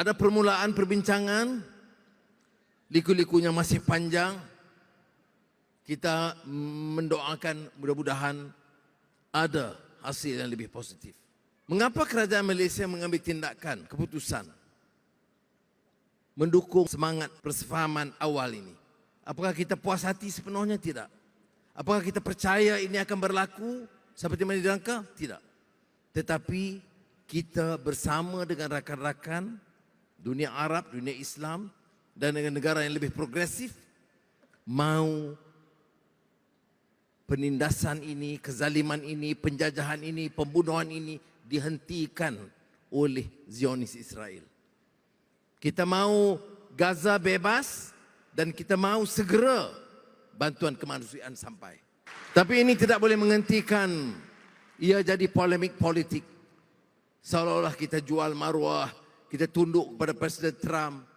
ada permulaan perbincangan, liku-likunya masih panjang. Kita mendoakan mudah-mudahan ada hasil yang lebih positif. Mengapa kerajaan Malaysia mengambil tindakan, keputusan mendukung semangat persefahaman awal ini? Apakah kita puas hati sepenuhnya? Tidak. Apakah kita percaya ini akan berlaku seperti mana dirangka? Tidak. Tetapi kita bersama dengan rakan-rakan dunia Arab, dunia Islam dan dengan negara yang lebih progresif mau penindasan ini, kezaliman ini, penjajahan ini, pembunuhan ini dihentikan oleh Zionis Israel. Kita mau Gaza bebas dan kita mau segera bantuan kemanusiaan sampai. Tapi ini tidak boleh menghentikan ia jadi polemik politik. Seolah-olah kita jual maruah, kita tunduk kepada Presiden Trump.